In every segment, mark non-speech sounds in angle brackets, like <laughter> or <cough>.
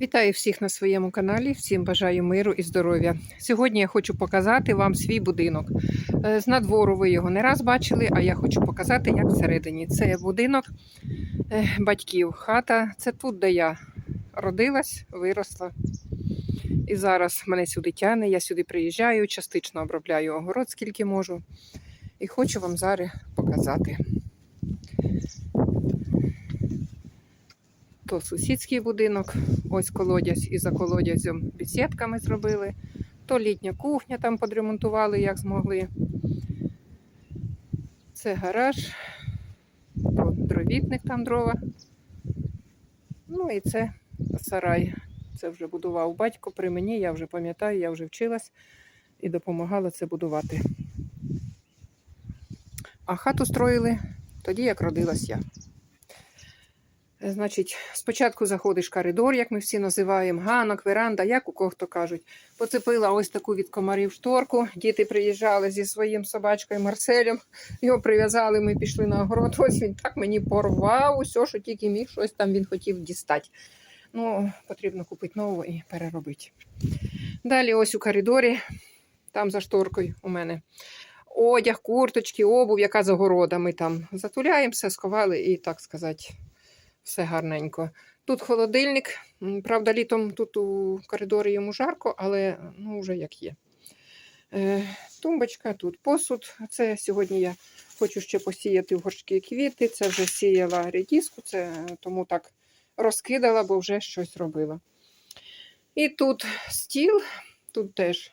Вітаю всіх на своєму каналі. Всім бажаю миру і здоров'я. Сьогодні я хочу показати вам свій будинок. Е, З надвору ви його не раз бачили, а я хочу показати, як всередині. Це будинок е, батьків. Хата це тут, де я родилась, виросла. І зараз мене сюди тягне, я сюди приїжджаю, частично обробляю огород, скільки можу. І хочу вам зараз показати. То сусідський будинок, ось колодязь і за колодязем бесідками зробили. То літня кухня там подремонтували, як змогли. Це гараж, то дровітник там дрова. Ну і це сарай. Це вже будував батько при мені, я вже пам'ятаю, я вже вчилась і допомагала це будувати. А хату строїли тоді, як родилась я. Значить, спочатку заходиш коридор, як ми всі називаємо, ганок, веранда, як у кого хто кажуть. Поцепила ось таку від комарів шторку. Діти приїжджали зі своїм собачкою Марселем. Його прив'язали, ми пішли на огород. Ось він так мені порвав усе, що тільки міг, щось там він хотів дістати. Ну, потрібно купити нову і переробити. Далі, ось у коридорі, там за шторкою у мене. Одяг, курточки, обув, яка з огорода. Ми там затуляємо, все сховали і, так сказати, все гарненько. Тут холодильник. Правда, літом тут у коридорі йому жарко, але ну, вже як є. Е, тумбочка, тут посуд. Це сьогодні я хочу ще посіяти в горшки квіти. Це вже сіяла редіску, це тому так розкидала, бо вже щось робила. І тут стіл, тут теж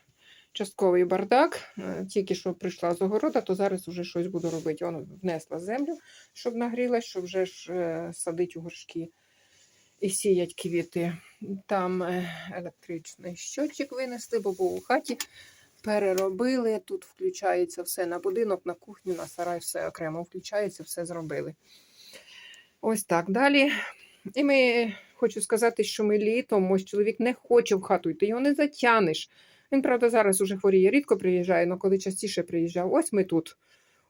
частковий бардак. Е, Тільки що прийшла з огорода, то зараз вже щось буду робити. Воно внесла землю, щоб нагрілась, щоб вже ж е, садить у горшки і сіять квіти. Там е, електричний щотчик винесли, бо був у хаті. Переробили. Тут включається все на будинок, на кухню, на сарай, все окремо включається, все зробили. Ось так далі. І ми хочу сказати, що ми літом, ось чоловік не хоче в хату йти, його не затянеш. Він, правда, зараз уже хворіє, рідко приїжджає, але коли частіше приїжджав, ось ми тут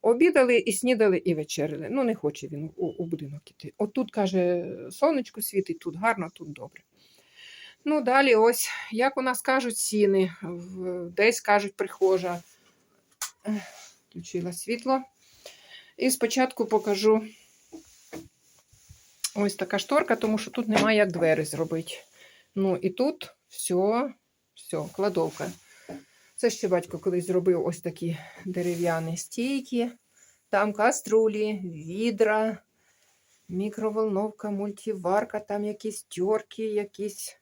обідали і снідали, і вечеряли. Ну, не хоче він у, у будинок іти. От тут, каже, сонечко світить, тут гарно, тут добре. Ну, далі, ось, як у нас кажуть, сіни, десь кажуть, прихожа. Включила світло. І спочатку покажу ось така шторка, тому що тут немає як двері зробити. Ну, і тут все, все, кладовка. Це ще батько колись зробив ось такі дерев'яні стійки. Там каструлі, відра, мікроволновка, мультиварка, там якісь тьорки, якісь,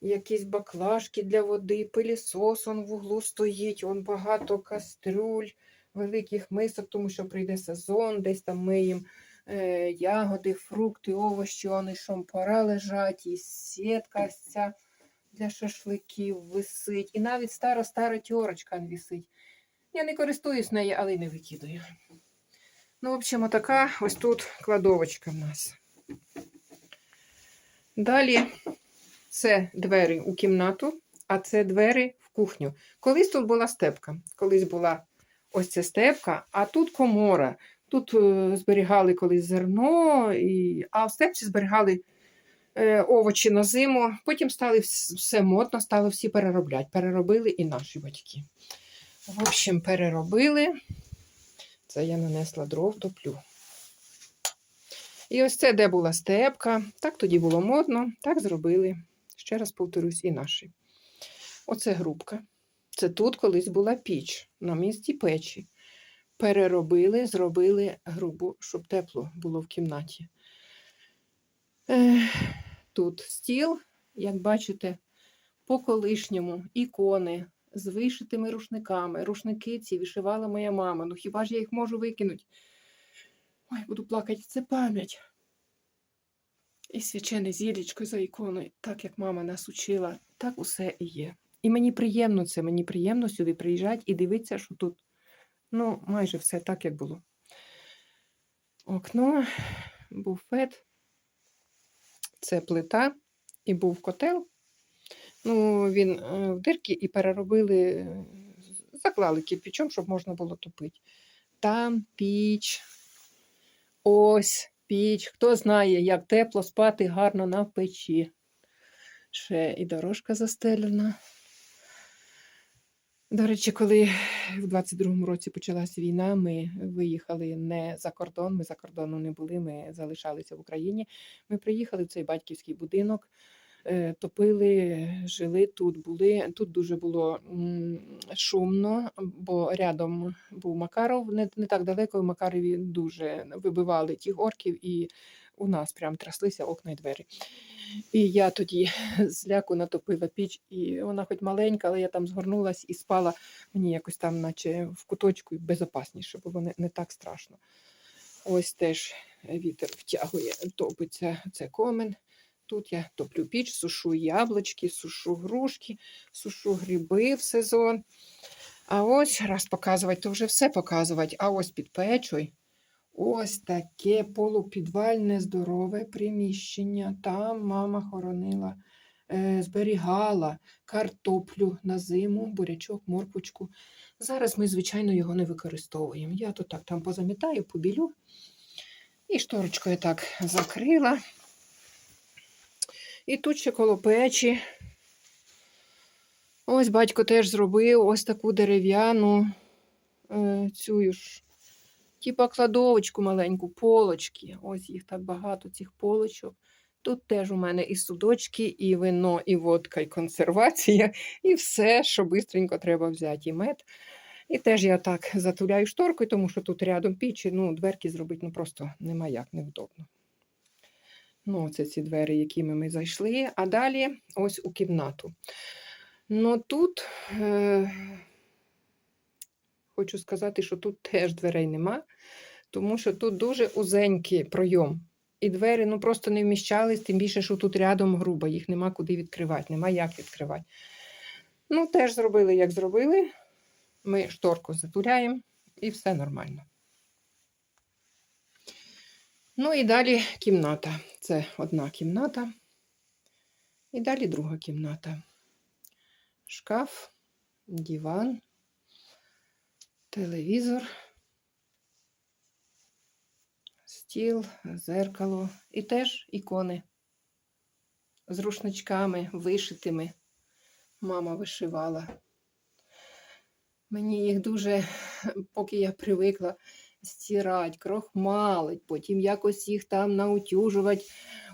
якісь баклажки для води, пилісос он в углу стоїть, он багато каструль, великих мисок, тому що прийде сезон, десь там миємо е, ягоди, фрукти, овочі, вони шампара лежать, і сітка ця для шашликів висить. І навіть стара-стара тьорочка висить. Я не користуюсь нею, але й не викидаю. Ну, в общем, така ось тут кладовочка в нас. Далі це двері у кімнату, а це двері в кухню. Колись тут була степка. Колись була ось ця степка, а тут комора. Тут е, зберігали колись зерно, і... а в степці зберігали овочі на зиму. Потім стали все модно, стали всі переробляти. Переробили і наші батьки. В общем, переробили. Це я нанесла дров, топлю. І ось це, де була степка. Так тоді було модно, так зробили. Ще раз повторюсь, і наші. Оце грубка. Це тут колись була піч на місці печі. Переробили, зробили грубу, щоб тепло було в кімнаті. Ех, Тут стіл, як бачите, по колишньому ікони з вишитими рушниками. Рушники ці вишивала моя мама. Ну хіба ж я їх можу викинути? Ой, буду плакати, це пам'ять. І свячене зілечко за іконою, так як мама нас учила, так усе і є. І мені приємно це, мені приємно сюди приїжджати і дивитися, що тут ну, майже все так, як було. Окно, буфет, це плита і був котел. Ну, він е, в дирки і переробили, е, заклали кирпичом, щоб можна було топити. Там піч, ось піч. Хто знає, як тепло спати гарно на печі. Ще і дорожка застелена. До речі, коли в 22-му році почалась війна, ми виїхали не за кордон, ми за кордоном не були, ми залишалися в Україні. Ми приїхали в цей батьківський будинок, е, топили, жили тут, були. Тут дуже було шумно, бо рядом був Макаров, не, не так далеко, в Макарові дуже вибивали тих орків, і у нас прям тряслися окна і двері. І я тоді <laughs> з ляку натопила піч, і вона хоч маленька, але я там згорнулась і спала мені якось там, наче в куточку, і безопасніше, бо не, не так страшно. Ось теж вітер втягує, топиться це комен. Тут я топлю піч, сушу яблучки, сушу грушки, сушу гриби в сезон. А ось раз показувати, то вже все показувати. А ось під печою ось таке полупідвальне здорове приміщення. Там мама хоронила, е, зберігала картоплю на зиму, бурячок, морквочку. Зараз ми, звичайно, його не використовуємо. Я то так там позамітаю, побілю. І шторочкою так закрила. І тут ще коло печі. Ось батько теж зробив ось таку дерев'яну е, цю ж, типа кладовочку маленьку, полочки. Ось їх так багато, цих полочок. Тут теж у мене і судочки, і вино, і водка, і консервація, і все, що швидко треба взяти, і мед. І теж я так затуляю шторкою, тому що тут рядом піч, ну, дверки зробити ну, просто нема як, невдобно. Ну, це ці двері, якими ми зайшли. А далі ось у кімнату. Ну тут е, хочу сказати, що тут теж дверей нема, тому що тут дуже узенький пройом. І двері ну, просто не вміщались, тим більше, що тут рядом грубо, їх нема куди відкривати, нема як відкривати. Ну, теж зробили, як зробили. Ми шторку затуляємо і все нормально. Ну і далі кімната. Це одна кімната. І далі друга кімната. Шкаф, диван, телевізор, стіл, зеркало і теж ікони з рушничками вишитими. Мама вишивала. Мені їх дуже, поки я привикла стирати, крохмалить, потім якось їх там наутюжувати.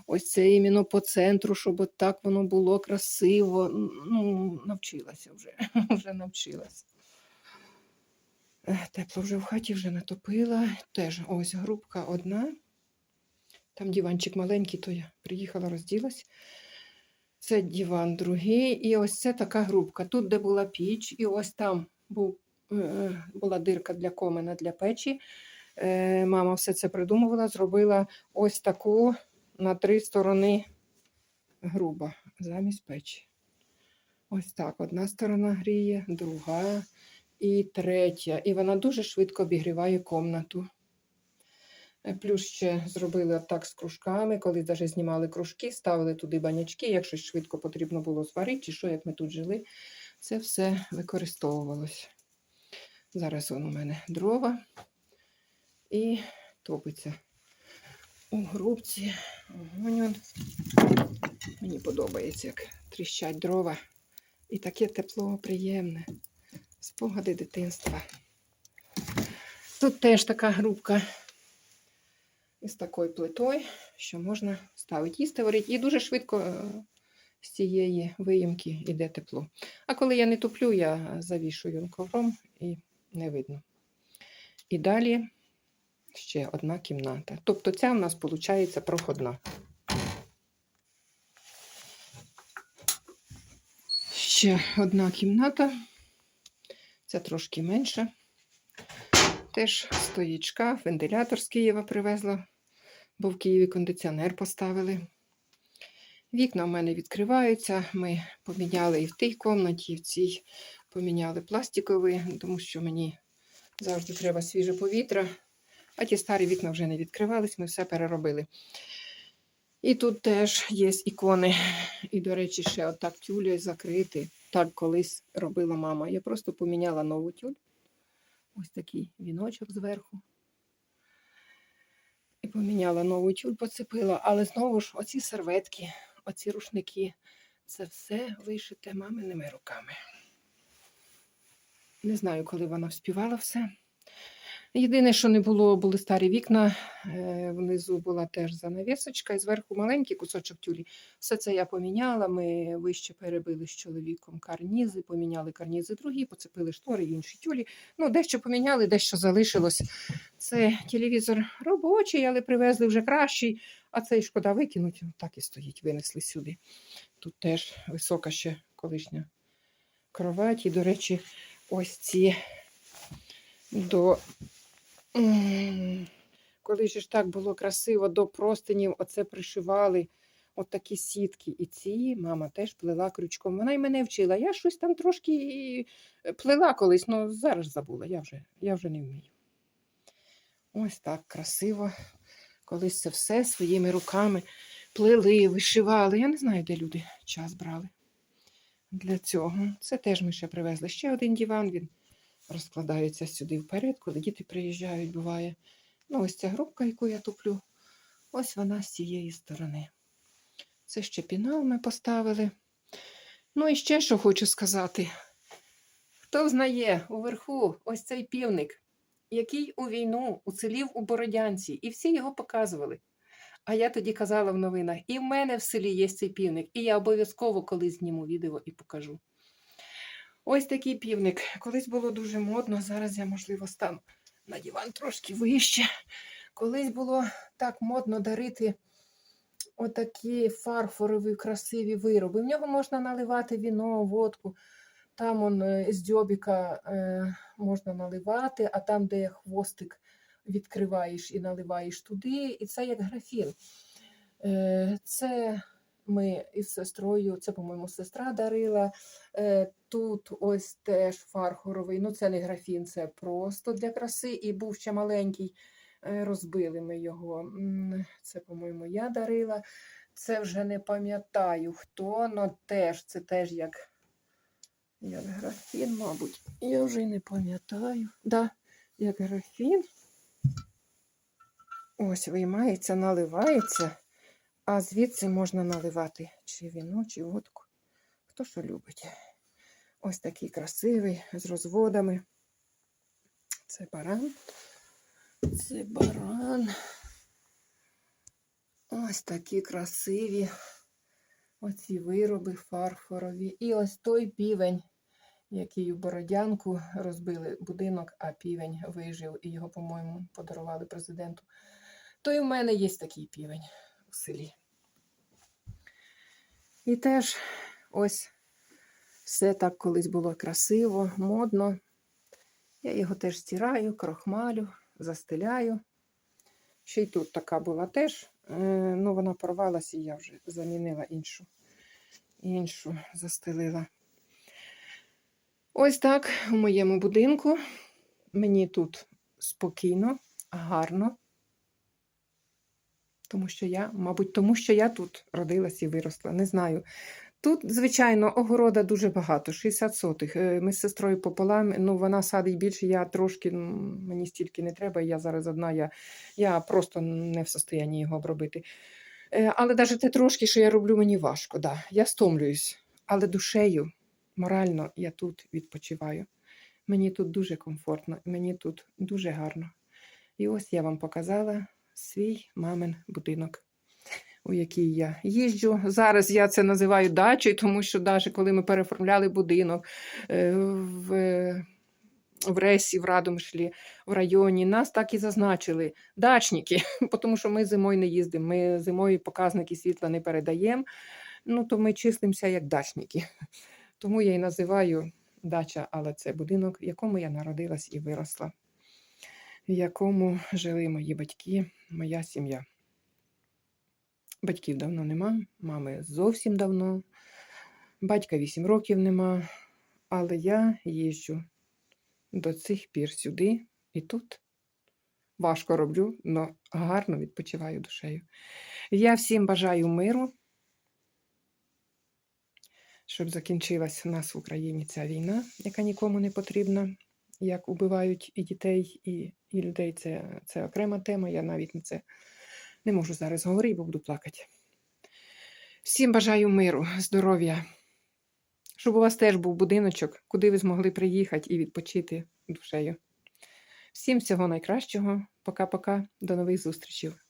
Ось це іменно по центру, щоб от так воно було красиво. Ну, навчилася вже, <laughs> вже навчилася. Ех, Тепло вже в хаті вже натопила. Теж ось грубка одна. Там диванчик маленький, то я приїхала, розділась. Це диван другий. І ось це така грубка. Тут, де була піч, і ось там був, е, була дирка для комина для печі. Е, Мама все це придумувала, зробила ось таку на три сторони груба замість печі. Ось так. Одна сторона гріє, друга і третя. І вона дуже швидко обігріває комнату. Е, Плюс ще зробили так з кружками, коли навіть знімали кружки, ставили туди банячки, як щось швидко потрібно було зварити, чи що, як ми тут жили, це все використовувалось. Зараз вон у мене дрова і топиться у грубці. Мені подобається, як тріщать дрова. І таке тепло приємне. Спогади дитинства. Тут теж така грубка із такою плитою, що можна ставити їсти варити. І дуже швидко е, з цієї виїмки йде тепло. А коли я не топлю, я завішую ковром і не видно. І далі ще одна кімната. Тобто ця в нас виходить проходна. Ще одна кімната. Це трошки менше. Теж стоїть шкаф, вентилятор з Києва привезла, бо в Києві кондиціонер поставили. Вікна в мене відкриваються. Ми поміняли і в тій кімнаті, і в цій поміняли пластикові, тому що мені завжди треба свіже повітря. А ті старі вікна вже не відкривались, ми все переробили. І тут теж є ікони. І, до речі, ще отак тюлею закрити. Так колись робила мама. Я просто поміняла нову тюль. Ось такий віночок зверху. І поміняла нову тюль, поцепила. Але знову ж оці серветки, оці рушники. Це все вишите маминими руками. Не знаю, коли вона вспівала все. Єдине, що не було, були старі вікна. е, Внизу була теж занавісочка, і зверху маленький кусочок тюлі. Все це я поміняла. Ми вище перебили з чоловіком карнізи, поміняли карнізи другі, поцепили штори і інші тюлі. Ну, дещо поміняли, дещо залишилось. Це телевізор робочий, але привезли вже кращий. А цей шкода викинуть, так і стоїть, винесли сюди. Тут теж висока ще колишня кровать. І, до речі, ось ці до. Коли ж так було красиво, до простинів оце пришивали от такі сітки. І ці мама теж плела крючком. Вона й мене вчила. Я щось там трошки і плела колись, але зараз забула, я вже, я вже не вмію. Ось так красиво. Колись це все своїми руками плели, вишивали. Я не знаю, де люди час брали для цього. Це теж ми ще привезли ще один диван. Він розкладається сюди вперед, коли діти приїжджають, буває. Ну, ось ця грубка, яку я туплю, ось вона з цієї сторони. Це ще пінал ми поставили. Ну і ще що хочу сказати. Хто знає уверху ось цей півник, який у війну уцілів у Бородянці, і всі його показували. А я тоді казала в новинах: і в мене в селі є цей півник, і я обов'язково колись зніму відео і покажу. Ось такий півник. Колись було дуже модно, зараз я, можливо, стану на диван трошки вище. Колись було так модно дарити отакі фарфорові красиві вироби. В нього можна наливати віно, водку. Там он е, з дзьобіка е, можна наливати, а там, де хвостик відкриваєш і наливаєш туди, і це як графін. Е, це ми із сестрою, це, по-моєму, сестра дарила. Е, Тут ось теж фарфоровий. Ну, це не графін, це просто для краси. І був ще маленький, е, розбили ми його. Це, по-моєму, я дарила. Це вже не пам'ятаю хто, але теж це теж як, як графін, мабуть. Я вже й не пам'ятаю. Да, як графін. Ось виймається, наливається, а звідси можна наливати чи віно, чи водку. Хто що любить. Ось такий красивий, з розводами. Це баран. Це баран. Ось такі красиві оці вироби фарфорові. І ось той півень, який у Бородянку розбили будинок, а півень вижив і його, по-моєму, подарували президенту. То і в мене є такий півень у селі. І теж ось все так колись було красиво, модно. Я його теж стираю, крохмалю, застеляю. Ще й тут така була теж. е, Ну, вона порвалася, і я вже замінила іншу. Іншу застелила. Ось так у моєму будинку. Мені тут спокійно, гарно. Тому що я, мабуть, тому що я тут родилась і виросла. Не знаю. Тут, звичайно, огорода дуже багато, 60 сотих. Е, Ми з сестрою пополам, ну вона садить більше, я трошки, мені стільки не треба, я зараз одна, я, я просто не в состоянні його обробити. Е, Але навіть те трошки, що я роблю, мені важко. Да. Я стомлююсь, але душею, морально я тут відпочиваю. Мені тут дуже комфортно, мені тут дуже гарно. І ось я вам показала свій мамин будинок у який я їжджу. Зараз я це називаю дачею, тому що навіть коли ми переформляли будинок е, в, в Ресі, в Радомишлі, в районі, нас так і зазначили дачники, <laughs> тому що ми зимою не їздимо. Ми зимою показники світла не передаємо, ну то ми числимося як дачники. Тому я і називаю дача, але це будинок, в якому я народилась і виросла, в якому жили мої батьки, моя сім'я. Батьків давно нема, мами зовсім давно. Батька 8 років нема, але я їжджу до цих пір сюди і тут. Важко роблю, але гарно відпочиваю душею. Я всім бажаю миру, щоб закінчилась у нас в Україні ця війна, яка нікому не потрібна, як убивають і дітей, і, і людей. Це, це окрема тема. Я навіть на це не можу зараз говорити, бо буду плакати. Всім бажаю миру, здоров'я, щоб у вас теж був будиночок, куди ви змогли приїхати і відпочити душею. Всім всього найкращого. Пока-пока. До нових зустрічей.